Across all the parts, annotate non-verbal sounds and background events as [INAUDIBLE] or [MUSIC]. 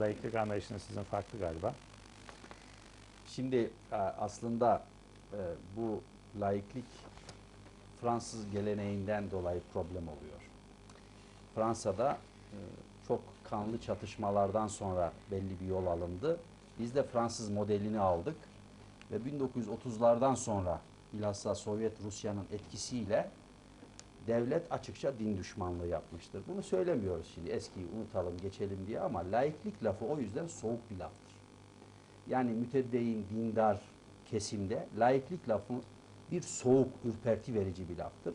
Laiklik anlayışınız sizin farklı galiba. Şimdi e, aslında e, bu laiklik Fransız geleneğinden dolayı problem oluyor. Fransa'da e, çok kanlı çatışmalardan sonra belli bir yol alındı. Biz de Fransız modelini aldık ve 1930'lardan sonra bilhassa Sovyet Rusya'nın etkisiyle devlet açıkça din düşmanlığı yapmıştır. Bunu söylemiyoruz şimdi eskiyi unutalım geçelim diye ama laiklik lafı o yüzden soğuk bir laftır. Yani müteddeyin, dindar kesimde laiklik lafı bir soğuk, ürperti verici bir laftır.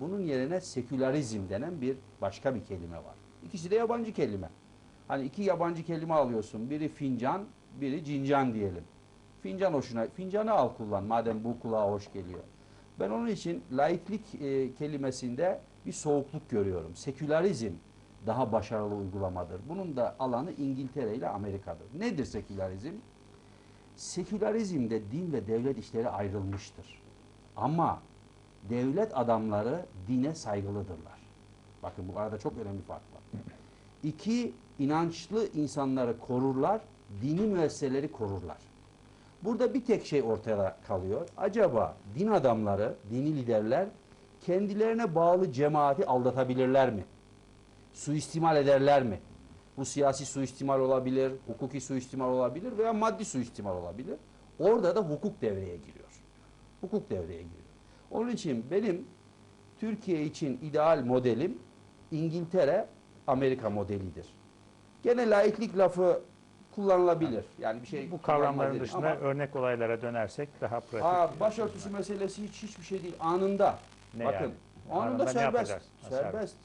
Bunun yerine sekülerizm denen bir başka bir kelime var. İkisi de yabancı kelime. Hani iki yabancı kelime alıyorsun. Biri fincan, biri cincan diyelim. Fincan hoşuna, fincanı al kullan madem bu kulağa hoş geliyor. Ben onun için laiklik e, kelimesinde bir soğukluk görüyorum. Sekülerizm daha başarılı uygulamadır. Bunun da alanı İngiltere ile Amerika'dır. Nedir sekülerizm? Sekülerizmde din ve devlet işleri ayrılmıştır. Ama devlet adamları dine saygılıdırlar. Bakın bu arada çok önemli fark var. İki, inançlı insanları korurlar, dini müesseseleri korurlar. Burada bir tek şey ortaya kalıyor. Acaba din adamları, dini liderler kendilerine bağlı cemaati aldatabilirler mi? Suistimal ederler mi? Bu siyasi suistimal olabilir, hukuki suistimal olabilir veya maddi suistimal olabilir. Orada da hukuk devreye giriyor. Hukuk devreye giriyor. Onun için benim Türkiye için ideal modelim İngiltere, Amerika modelidir. Gene laiklik lafı kullanılabilir. Yani bir şey Bu kavramların dışında ama- örnek olaylara dönersek daha pratik. Aa, başörtüsü meselesi hiç hiçbir şey değil. Anında. Ne Bakın. yani? Anında, Anında Serbest. serbest.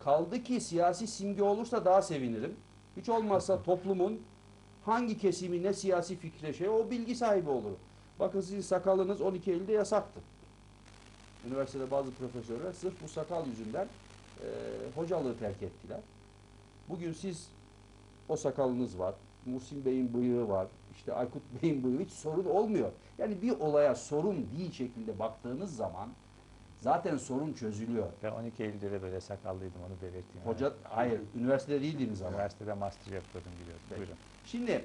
Kaldı ki siyasi simge olursa daha sevinirim. Hiç olmazsa [LAUGHS] toplumun hangi kesimi ne siyasi fikre şey o bilgi sahibi olur. Bakın sizin sakalınız 12 Eylül'de yasaktı. Üniversitede bazı profesörler sırf bu sakal yüzünden e, hocalığı terk ettiler. Bugün siz o sakalınız var. Muhsin Bey'in bıyığı var. işte Aykut Bey'in bıyığı hiç sorun olmuyor. Yani bir olaya sorun değil şeklinde baktığınız zaman zaten sorun çözülüyor. Ben 12 Eylül'de de böyle sakallıydım onu belirteyim. Hoca Evet. hayır üniversitede değildiniz ama. Üniversitede master yapıyordum biliyorum. Peki. Buyurun. Şimdi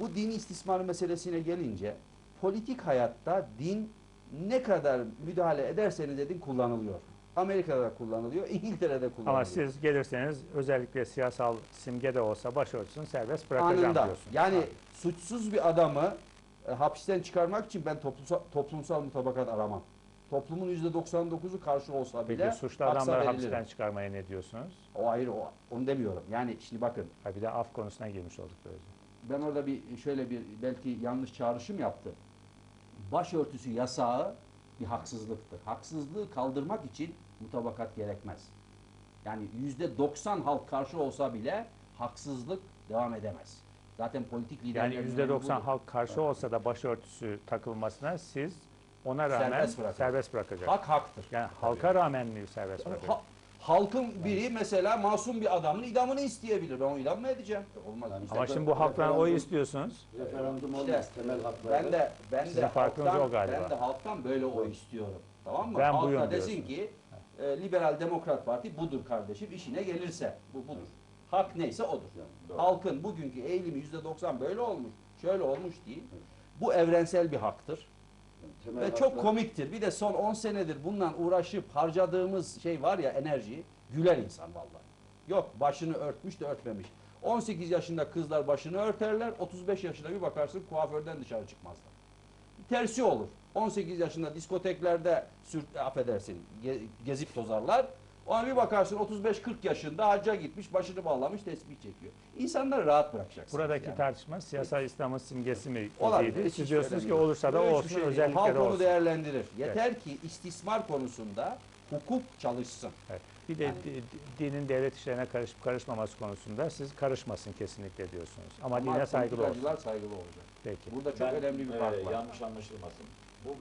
bu dini istismar meselesine gelince politik hayatta din ne kadar müdahale ederseniz edin kullanılıyor. Amerika'da da kullanılıyor, İngiltere'de kullanılıyor. Ama siz gelirseniz özellikle siyasal simge de olsa başörtüsünü serbest bırakacağım anında diyorsunuz. yani Ha. suçsuz bir adamı e, hapisten çıkarmak için ben toplumsal, toplumsal mutabakat aramam. Toplumun %99'u karşı olsa bile Peki suçlu adamları verilir. hapisten çıkarmaya ne diyorsunuz? O ayrı o, onu demiyorum. Yani şimdi bakın Ha bir de af konusuna girmiş olduk böylece. ben orada bir şöyle bir belki yanlış çağrışım yaptım. Başörtüsü yasağı bir haksızlıktır. Haksızlığı kaldırmak için mutabakat gerekmez. Yani yüzde 90 halk karşı olsa bile haksızlık devam edemez. Zaten politik Yani liderlerin %90 budur. halk karşı Evet. olsa da başörtüsü takılmasına siz ona rağmen Serbest bırakın. serbest bırakacak. Hak haktır. Yani halka rağmen mi serbest bırakacak? Ha- halkın biri mesela masum bir adamın idamını isteyebilir. Ben o idam mı edeceğim? Olmaz. Yani Ama İşte şimdi bu halktan oy istiyorsunuz. Referandum İşte, olmaz temel haklarda. Ben de ben Sizin de farkınız halktan, o galiba. ben de halktan böyle oy istiyorum. Tamam mı? Ben Halk da desin diyorsun. ki e, Liberal Demokrat Parti budur kardeşim. işine gelirse bu budur. Hak neyse odur. Yani. Halkın bugünkü eğilimi yüzde doksan böyle olmuş, şöyle olmuş değil. Bu evrensel bir haktır. Temel Ve çok haklar- komiktir. Bir de son 10 senedir bundan uğraşıp harcadığımız şey var ya enerji. Güler insan vallahi. Yok başını örtmüş de örtmemiş. 18 yaşında kızlar başını örterler. 35 yaşında bir bakarsın kuaförden dışarı çıkmazlar. Tersi olur. 18 yaşında diskoteklerde sür, affedersin ge- gezip tozarlar. Ona bir bakarsın 35-40 yaşında hacca gitmiş, başını bağlamış, tesbih çekiyor. İnsanları rahat bırakacaksınız. Buradaki yani. tartışma siyasal İslam'ın simgesi mi Olabilir. Siz diyorsunuz ki olursa da Böyle olsun, şey değil. özellikle Halk de onu olsun. değerlendirir. Yeter ki istismar konusunda hukuk çalışsın. Evet. Bir de di- dinin devlet işlerine karışıp karışmaması konusunda siz karışmasın kesinlikle diyorsunuz. Ama, Ama dine saygılı olsun. saygılı olacak. Peki. Burada çok Ben, önemli bir e, fark var. Yanlış anlaşılmasın. Bu